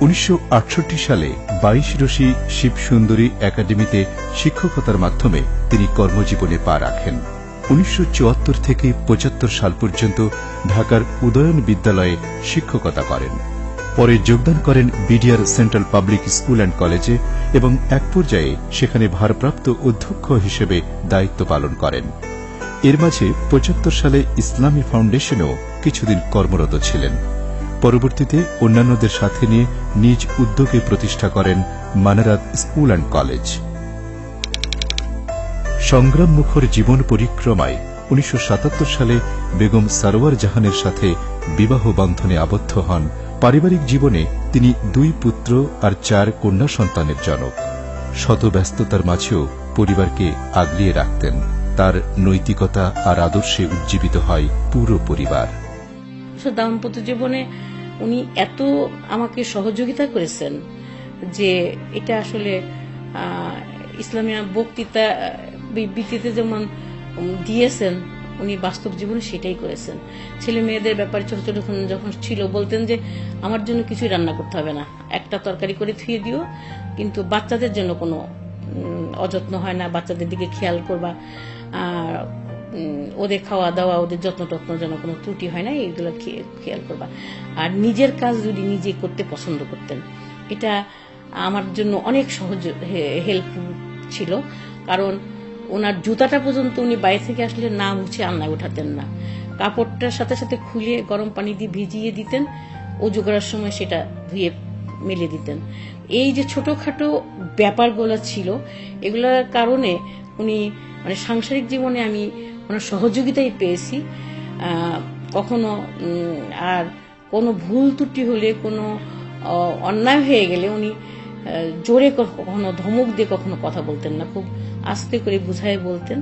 উনিশশো আটষট্টি সালে বাইশ রশি শিবসুন্দরী একাডেমিতে শিক্ষকতার মাধ্যমে তিনি কর্মজীবনে পা রাখেন। উনিশশো চুয়াত্তর থেকে পঁচাত্তর সাল পর্যন্ত ঢাকার উদয়ন বিদ্যালয়ে শিক্ষকতা করেন। পরে যোগদান করেন BDR central public school and কলেজে এবং এক পর্যায়ে সেখানে ভারপ্রাপ্ত অধ্যক্ষ হিসেবে দায়িত্ব পালন করেন। এর মাঝে পঁচাত্তর সালে ইসলামী ফাউন্ডেশনেও কিছুদিন কর্মরত ছিলেন। পরবর্তীতে অন্যান্যদের সাথে নিয়ে নিজ উদ্যোগে প্রতিষ্ঠা করেন মানারাত স্কুল অ্যান্ড কলেজ। সংগ্রাম মুখর জীবন পরিক্রমায় উনিশশো সালে বেগম সারোয়ার জাহানের সাথে বিবাহ বন্ধনে আবদ্ধ হন। পারিবারিক জীবনে তিনি দুই পুত্র আর চার কন্যা সন্তানের জনক। শত ব্যস্ততার মাঝেও পরিবারকে আগলিয়ে রাখতেন। তার নৈতিকতা আর আদর্শে উজ্জীবিত হয় পুরো পরিবার। দাম্পত্য জীবনে উনি এত আমাকে সহযোগিতা করেছেন যে এটা আসলে ইসলামিয়া বক্তৃতা বিবৃতিতে যেমন দিয়েছেন, উনি বাস্তব জীবনে সেটাই করেছেন। ছেলে মেয়েদের ব্যাপারে ছোট ছোট যখন- ছিল, বলতেন যে, আমার জন্য কিছুই রান্না করতে হবে না। একটা তরকারি করে থুয়ে দিও, কিন্তু বাচ্চাদের জন্য কোনো অযত্ন হয় না। বাচ্চাদের দিকে খেয়াল করবা। ওদের খাওয়া দাওয়া ওদের যত্ন টত্ন যেন কোনো ত্রুটি হয় না, এইগুলো খেয়াল করবা। আর নিজের কাজ যদি নিজে করতে পছন্দ করতেন, এটা আমার জন্য অনেক সহজ হেল্প ছিল। কারণ ওনার জুতাটা পর্যন্ত উনি বাইরে থেকে আসলে না মুছে আলনায় উঠাতেন না। কাপড়টার সাথে সাথে খুলে গরম পানি দিয়ে ভিজিয়ে দিতেন, অজু করার সময় সেটা ধুয়ে মেলে দিতেন। এই যে ছোটখাটো ব্যাপারগুলো ছিল, এগুলোর কারণে উনি মানে সাংসারিক জীবনে আমি ওনার সহযোগিতাই পেয়েছি কখনো আর কোনো ভুল ত্রুটি হলে, কোনো অন্যায় হয়ে গেলে উনি জোরে কখনো ধমক দিয়ে কখনো কথা বলতেন না, খুব আস্তে করে বুঝায় বলতেন।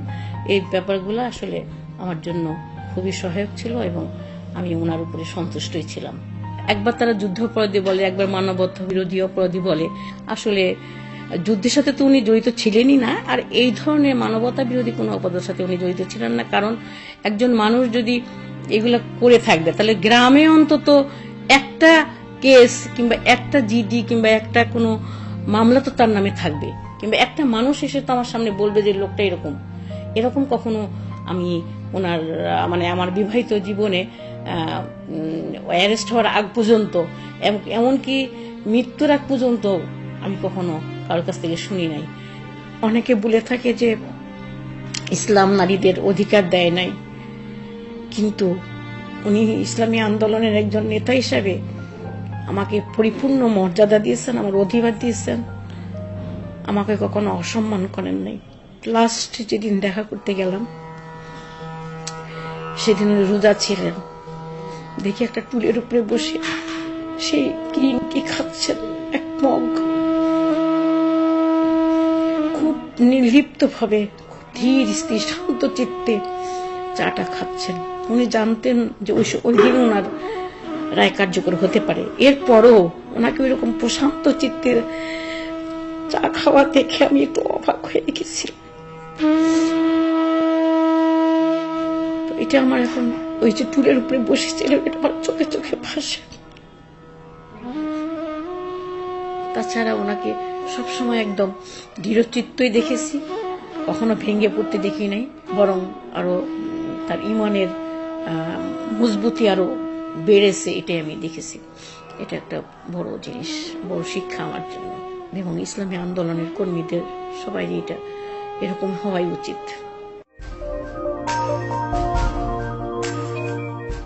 এই ব্যাপারগুলো আসলে আমার জন্য খুবই সহায়ক ছিল এবং আমি ওনার উপরে সন্তুষ্টই ছিলাম। একবার তারা যুদ্ধ অপরাধী বলে, একবার মানবতা বিরোধী অপরাধী বলে, আসলে যুদ্ধের সাথে তো উনি জড়িত ছিলেনই না, আর এই ধরনের মানবতা বিরোধী কোনো অপরাধের সাথে উনি জড়িত ছিলেন না। কারণ একজন মানুষ যদি এগুলো করে থাকবে, তাহলে গ্রামে অন্তত একটা কেস কিংবা একটা জিডি কিংবা একটা কোনো মামলা তো তার নামে থাকবে। কিংবা একটা মানুষ এসে তো আমার সামনে বলবে যে লোকটা এরকম। এরকম কখনো আমি ওনার মানে আমার বিবাহিত জীবনে অ্যারেস্ট হওয়ার আগ পর্যন্ত, এম- এমনকি মৃত্যুর আগ পর্যন্ত আমি কখনো কারোর কাছ থেকে শুনি নাই। অনেকে বলে থাকে যে, ইসলাম নারীদের অধিকার দেয় নাই। কিন্তু উনি ইসলামী আন্দোলনের একজন নেতা হিসাবে আমাকে পরিপূর্ণ মর্যাদা দিয়েছেন, আমার অধিকার দিয়েছেন। আমাকে কখনো অসম্মান করেন নাই। লাস্ট যেদিন দেখা করতে গেলাম, সেদিন রোজা ছিলেন। দেখি একটা টুলের উপরে বসে সেই কি টি খাচ্ছেন এক মগ। খুব নির্লিপ্ত ভাবে ধীর স্থির শান্ত চিত্তে চাটা খাচ্ছেন। উনি জানতেন যে ওই ওই দিন ওনার রায় কার্যকর হতে পারে। এরপরও ওনাকে ওইরকম প্রশান্ত চিত্তে চা খাওয়া দেখে আমি একটু অবাক হয়ে গেছিলাম। তো এটা আমার এখন ওই যে টুলের উপরে বসেছিল এটা আমার চোখে চোখে ভাসে। তাছাড়া ওনাকে সবসময় একদম দৃঢ়চিত্তই দেখেছি। কখনো ভেঙে পড়তে দেখি নাই, বরং আরও তার ইমানের মজবুতি আরও বেড়েছে এটাই আমি দেখেছি। এটা একটা বড় জিনিস, বড় শিক্ষা আমার জন্য। এবং ইসলামী আন্দোলনের কর্মীদের সবাই এটা এরকম হওয়াই উচিত।